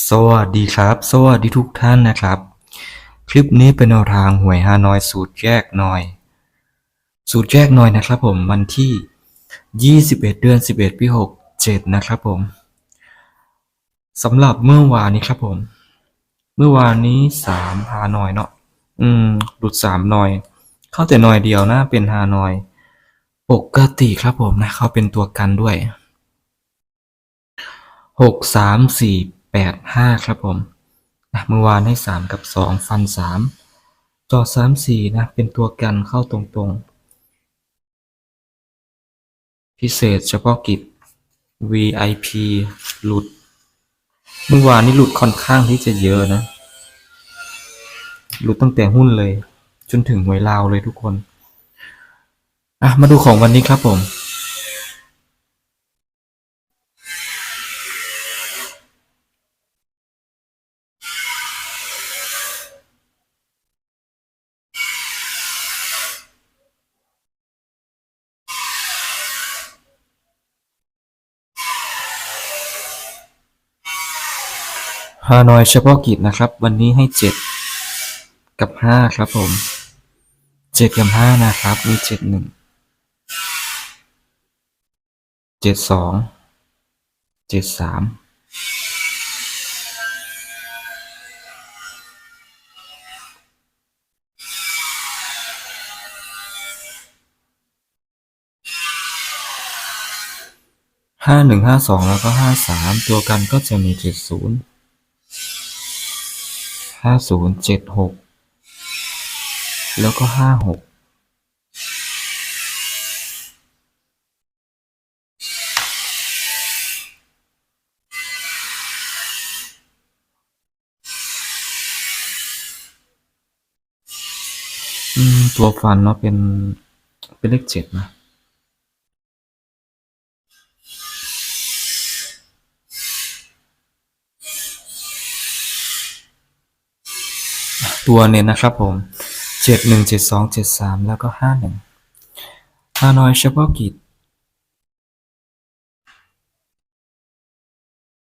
สวัสดีครับ สวัสดีทุกท่านนะครับ คลิปนี้เป็นแนวทางหวยฮานอยสูตรแยกหน่อย สูตรแยกหน่อยนะครับผมวันที่ 21 เดือน 11 ปี 67 นะครับผมสำหรับเมื่อวานนี้ครับผม เมื่อวานนี้ 3 ฮานอยเนาะอืมหลุด 3 หน่อย เข้าแต่หน่อยเดียวนะเป็นฮานอย ปกติครับผมนะ เขาเป็นตัวกันด้วยหกสามสี่แปดห้าครับผมนะเมื่อวานให้สามกับสองฟันสามจอสามสี่นะ เป็นตัวกันเข้าตรงๆ พิเศษเฉพาะกิจ VIP หลุด เมื่อวานนี้หลุดค่อนข้างที่จะเยอะนะ หลุดตั้งแต่หุ้นเลย จนถึงหวยลาวเลยทุกคน อะ มาดูของวันนี้ครับผม ฮานอยเฉพาะกิจนะครับ วันนี้ให้เจ็ดกับห้าครับผมเจ็ดกับห้านะครับ มีเจ็ดหนึ่งเจ็ดสองเจ็ดสามห้าหนึ่งห้าสองแล้วก็ห้าสามตัวกันก็จะมีเจ็ดศูนย์ ห้าศูนย์เจ็ดหกแล้วก็ห้าหกตัวฟันเนาะเป็นเป็นเลขเจ็ดนะ ตัวเนี่ยนะครับผมเจ็ดหนึ่งเจ็ดสองเจ็ดสามแล้วก็ห้าหนึ่งฮานอยเฉพาะกิจ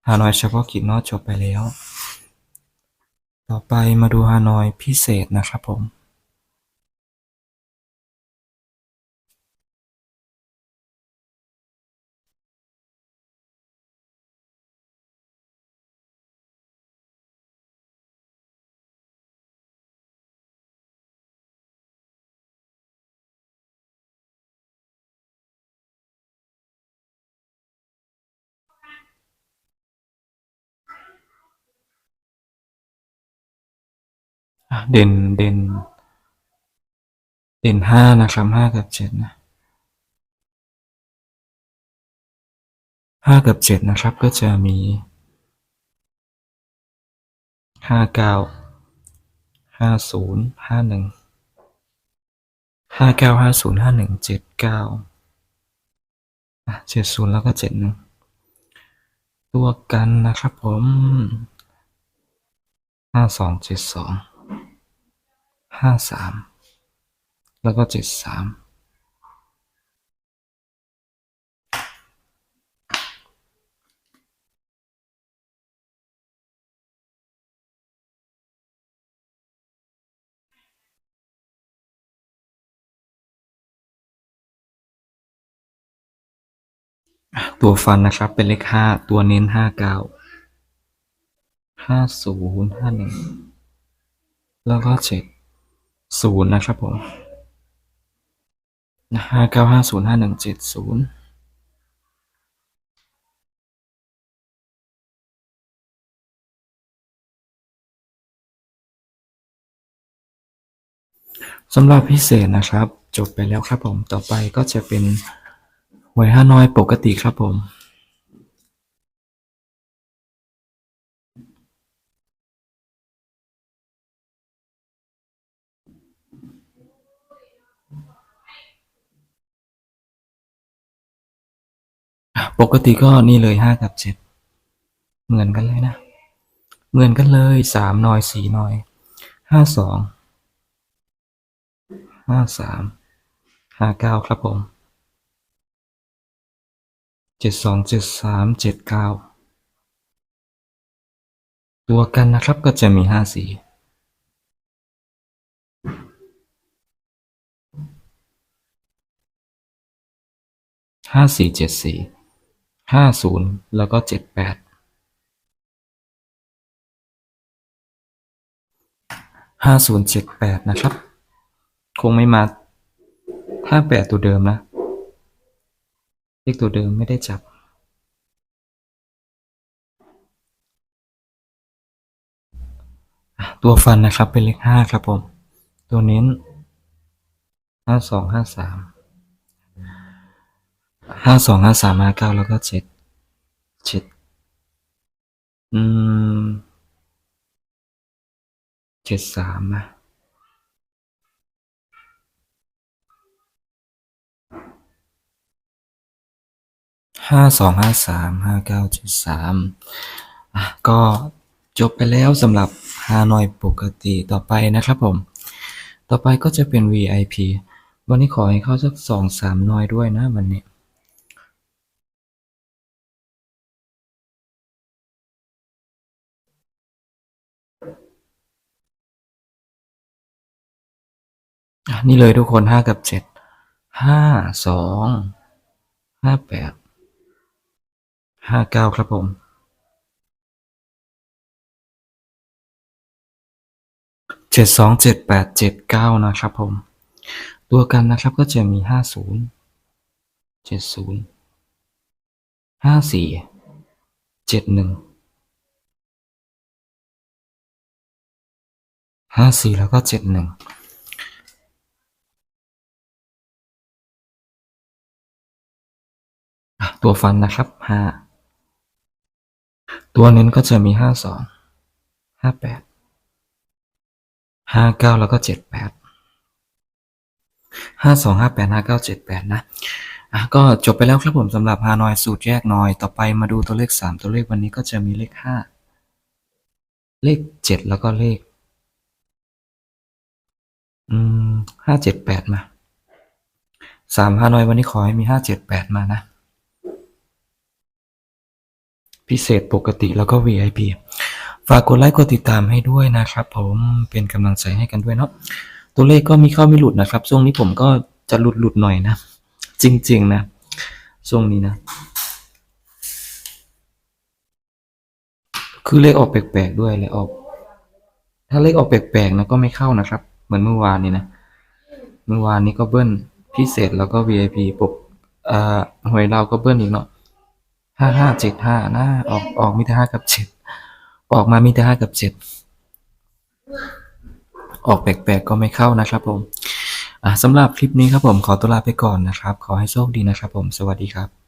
ฮานอยเฉพาะกิจเนาะจบไปแล้ว ต่อไปมาดูฮานอยพิเศษนะครับผม เด่นเด่น เด่นห้านะครับห้ากับเจ็ดนะห้ากับเจ็ดนะครับก็จะมีห้าเก้าห้าศูนย์ห้าหนึ่งห้าเก้าห้าศูนย์ห้าหนึ่งเจ็ดเก้าเจ็ดศูนย์แล้วก็เจ็ดหนึ่งตัวกันนะครับผมห้าสองเจ็ดสอง ห้าสามแล้วก็เจ็ดสามตัวฟันนะครับเป็นเลขห้าตัวเน้นห้าเก้าห้าศูนย์ห้าหนึ่งแล้วก็เจ็ด ศูนย์นะครับผมห้าเก้าห้าศูนย์ห้าหนึ่งเจ็ดศูนย์สำหรับพิเศษนะครับ จบไปแล้วครับผมต่อไปก็จะเป็นหวยฮานอยปกติครับผม ปกติก็นี่เลยห้ากับเจ็ดเหมือนกันเลยนะ เหมือนกันเลยสามหน่อยสี่หน่อยห้าสองห้าสามห้าเก้าครับผมเจ็ดสองเจ็ดสามเจ็ดเก้าตัวกันนะครับก็จะมีห้าสี่ห้าสี่เจ็ดสี่ ห้าศูนย์ แล้วก็เจ็ดแปด ห้าศูนย์เจ็ดแปดนะครับ คงไม่มาห้าแปดตัวเดิมนะ เลขตัวเดิมไม่ได้จับตัวฟันนะครับเป็นเลขห้าครับผม ตัวเน้นห้าสองห้าสาม ห้าสองห้าสามห้าเก้าแล้วก็เจ็ดเจ็ดอืมเจ็ดสามอะห้าสองห้าสามห้าเก้าเจ็ดสามอะก็จบไปแล้วสำหรับฮานอยปกติต่อไปนะครับผม ต่อไปก็จะเป็น VIP วันนี้ขอให้เข้าสักสองสามนอยด้วยนะวันนี้ นี่เลยทุกคนห้ากับเจ็ดห้าสองห้าแปดห้าเก้าครับผมเจ็ดสองเจ็ดแปดเจ็ดเก้านะครับผม ตัวกันนะครับก็จะมีห้าศูนย์เจ็ดศูนย์ห้าสี่เจ็ดหนึ่งห้าสี่แล้วก็เจ็ดหนึ่ง ตัวฟันนะครับห้าตัวเน้นก็จะมีห้าสองห้าแปดห้าเก้าแล้วก็เจ็ดแปดห้าสองห้าแปดห้าเก้าเจ็ดแปดนะอะก็จบไปแล้วครับผมสำหรับฮานอยสูตรแยกนอย ต่อไปมาดูตัวเลขสามตัวเลขวันนี้ก็จะมีเลขห้าเลขเจ็ดแล้วก็เลข อืมห้าเจ็ดแปดมาสามฮานอยวันนี้ขอให้มีห้าเจ็ดแปดมานะ พิเศษปกติแล้วก็ VIP ฝากกดไลค์กดติดตามให้ด้วยนะครับ ผมเป็นกำลังใจให้กันด้วยเนาะตัวเลขก็มีเข้าไม่หลุดนะครับ ช่วงนี้ผมก็จะหลุดหลุดๆหน่อยนะ จริง ๆ นะ ช่วงนี้นะ คือเลขออกแปลกๆด้วยเลยออก ถ้าเลขออกแปลกๆนะก็ไม่เข้านะครับ เหมือนเมื่อวานนี้นะเมื่อวานนี้ก็เบิ้ลพิเศษแล้วก็ VIP ปกอ่าหวยเราก็เบิ้ลอีกเนาะ ห้าห้าเจ็ดห้านะออกออกมีแต่ห้ากับเจ็ดออกมามีแต่ห้ากับเจ็ดออกแปลกๆก็ไม่เข้านะครับผมสำหรับคลิปนี้ครับผมขอตัวลาไปก่อนนะครับ ขอให้โชคดีนะครับผมสวัสดีครับ